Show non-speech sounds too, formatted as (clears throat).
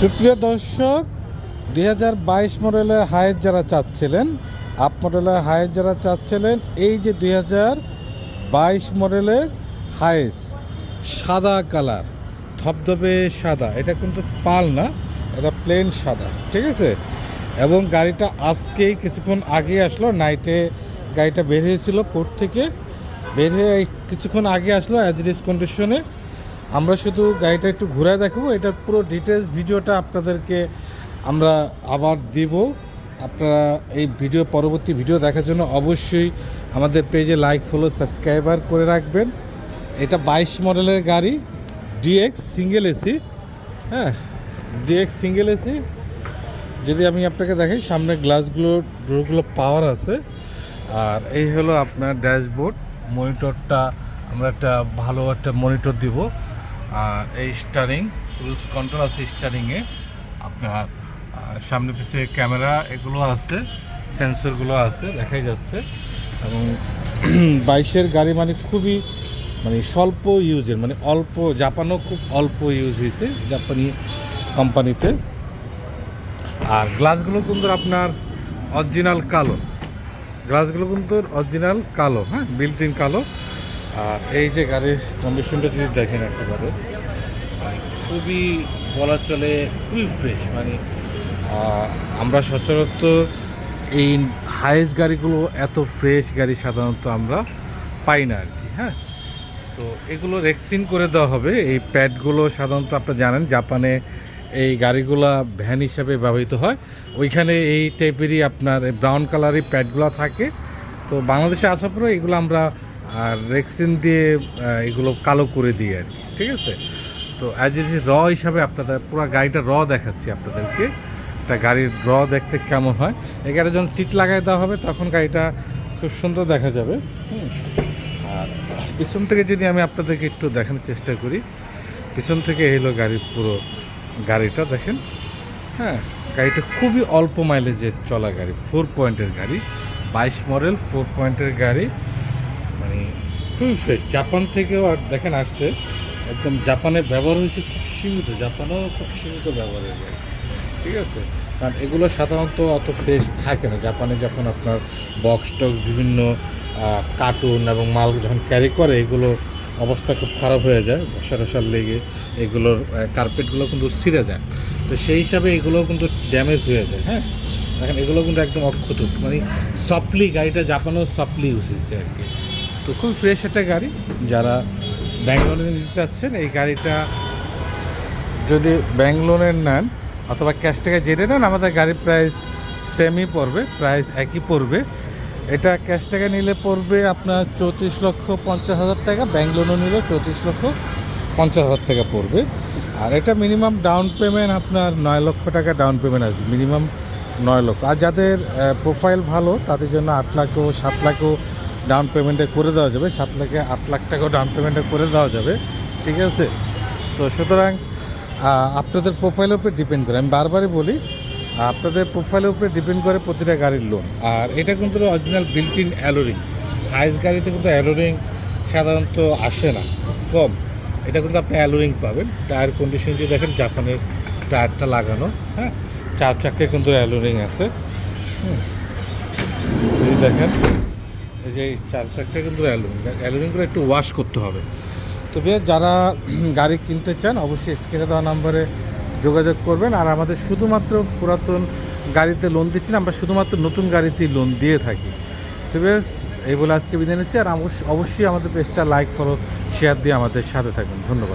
সুপ্রিয় দর্শক, দুই হাজার বাইশ মডেলের হায়ের যারা চাচ্ছিলেন, আপ মডেলের হায়ের যারা চাচ্ছিলেন, এই যে দুই হাজার বাইশ মডেলের হায়েস সাদা কালার, ধবধবে সাদা, এটা কিন্তু পাল না, এটা প্লেন সাদা, ঠিক আছে? এবং গাড়িটা আজকেই কিছুক্ষণ আগে আসলো নাইটে গাড়িটা বের হয়েছিল পোর্ট থেকে, বের হয়ে কিছুক্ষণ আগে আসলো অ্যাজ কন্ডিশনে আমরা শুধু গাড়িটা একটু ঘুরে দেখাবো। এটার পুরো ডিটেলস ভিডিওটা আপনাদেরকে আমরা আবার দিব। আপনারা এই ভিডিও, পরবর্তী ভিডিও দেখার জন্য অবশ্যই আমাদের পেজে লাইক ফলো সাবস্ক্রাইবার করে রাখবেন। এটা বাইশ মডেলের গাড়ি ডিএক্স সিঙ্গেল এসি হ্যাঁ ডিএক্স সিঙ্গেল এসি যদি আমি আপনাকে দেখাই, সামনে গ্লাসগুলো ডোরগুলো পাওয়ার আছে। আর এই হলো আপনার ড্যাশবোর্ড মনিটরটা আমরা একটা ভালো একটা মনিটর দিব। আর এই স্টারিং ক্রুজ কন্ট্রোল আছে স্টারিংয়ে আপনার সামনে পিছিয়ে ক্যামেরা এগুলো আছে সেন্সরগুলো আছে, দেখাই যাচ্ছে। এবং (clears throat) বাইশের গাড়ি মানে খুবই মানে স্বল্প ইউজের মানে অল্প, জাপানও খুব অল্প ইউজ হয়েছে, জাপানি কোম্পানিতে আর গ্লাসগুলো কিন্তু আপনার অরিজিনাল কালো। গ্লাসগুলো কিন্তু অরিজিনাল কালো হ্যাঁ বিল্ট ইন কালো। আর এই যে গাড়ির কন্ডিশনটা যদি দেখেন একেবারে মানে খুবই বলা চলে খুবই ফ্রেশ মানে আমরা সচরাচর এই হাইস্ট গাড়িগুলো এত ফ্রেশ গাড়ি সাধারণত আমরা পাই না আর কি হ্যাঁ? তো এগুলো রেক্সিন করে দেওয়া হবে। এই প্যাডগুলো সাধারণত আপনারা জানেন, জাপানে এই গাড়িগুলা ভ্যান হিসাবে ব্যবহৃত হয়। ওইখানে এই টাইপেরই আপনার ব্রাউন কালারের প্যাডগুলো থাকে। তো বাংলাদেশে আসার পরে এগুলো আমরা আর রেক্সিন দিয়ে এগুলো কালো করে দিই আর কি, ঠিক আছে? তো অ্যাজ ইট র হিসাবে আপনাদের, পুরো গাড়িটা র দেখাচ্ছি আপনাদেরকে। একটা গাড়ির র দেখতে কেমন হয়। এই গাড়ি যখন সিট লাগাই দেওয়া হবে, তখন গাড়িটা খুব সুন্দর দেখা যাবে। আর পিছন থেকে যদি আমি আপনাদেরকে একটু দেখানোর চেষ্টা করি, পিছন থেকে এলো গাড়ির পুরো গাড়িটা, দেখেন। হ্যাঁ গাড়িটা খুবই অল্প মাইলেজের চলা গাড়ি ফোর পয়েন্টের গাড়ি, বাইশ মডেল ফোর পয়েন্টের গাড়ি। মানে খুবই ফ্রেশ জাপান থেকেও আর দেখেন আসছে একদম জাপানে ব্যবহার হয়েছে খুব সীমিত জাপানেও খুব সীমিত ব্যবহার হয়ে যায়। ঠিক আছে? কারণ এগুলো সাধারণত অত ফ্রেশ থাকে না। জাপানে যখন আপনার বক্স টক্স বিভিন্ন কার্টুন এবং মাল যখন ক্যারি করে এগুলো অবস্থা খুব খারাপ হয়ে যায় ঘষা টসার লেগে এগুলোর কার্পেটগুলো কিন্তু ছিঁড়ে যায়। তো সেই হিসাবে এগুলো কিন্তু ড্যামেজ হয়ে যায় হ্যাঁ? দেখেন এগুলো কিন্তু একদম অক্ষত মানে সফটলি গাড়িটা জাপানেও সফটলি ইউজ হয়েছে আর কি। তো খুব ফ্রেশ একটা গাড়ি। যারা ব্যাঙ্গালোরে নিতে চাচ্ছেন, এই গাড়িটা যদি ব্যাংক নেন অথবা ক্যাশ টাকা জেনে নেন, আমাদের গাড়ির প্রাইস সেমই পড়বে প্রাইস একই পড়বে। এটা ক্যাশ টাকা নিলে পড়বে আপনার চৌত্রিশ লক্ষ পঞ্চাশ হাজার টাকা ব্যাংক নিলে চৌত্রিশ লক্ষ পঞ্চাশ হাজার টাকা পড়বে। আর এটা মিনিমাম ডাউন পেমেন্ট আপনার নয় লক্ষ টাকা ডাউন পেমেন্ট আসবে মিনিমাম নয় লক্ষ। আর যাদের প্রোফাইল ভালো, তাদের জন্য আট লাখও সাত লাখও ডাউন পেমেন্টে করে দেওয়া যাবে, সাত লাখে আট লাখ টাকাও ডাউন পেমেন্টে করে দেওয়া যাবে, ঠিক আছে? তো সুতরাং আপনাদের প্রোফাইলের উপরে ডিপেন্ড করে, আমি বারবারই বলি, আপনাদের প্রোফাইলের উপরে ডিপেন্ড করে প্রতিটা গাড়ির লোন আর এটা কিন্তু original built in alloy ring Hiace গাড়িতে কিন্তু অ্যালোরিং সাধারণত আসে না, কম। এটা কিন্তু আপনি অ্যালোরিং পাবেন। টায়ার কন্ডিশন যদি দেখেন, জাপানের টায়ারটা লাগানো হ্যাঁ? চার চাকায় কিন্তু অ্যালোরিং আছে। হুম। দেখেন এই যে চার চাকায় কিন্তু অ্যালোরিং অ্যালোরিংগুলো একটু ওয়াশ করতে হবে। তবে যারা (clears throat) গাড়ি কিনতে চান, অবশ্যই স্ক্রিনে দেওয়া নাম্বারে যোগাযোগ করবেন। আর আমাদের শুধুমাত্র পুরাতন গাড়িতে লোন দিচ্ছি না, আমরা শুধুমাত্র নতুন গাড়িতেই লোন দিয়ে থাকি। তো বেশ এই বলে আজকে বিদায় নিচ্ছি। আর অবশ্য- অবশ্যই আমাদের পেজটা লাইক ফলো শেয়ার দিয়ে আমাদের সাথে থাকবেন ধন্যবাদ।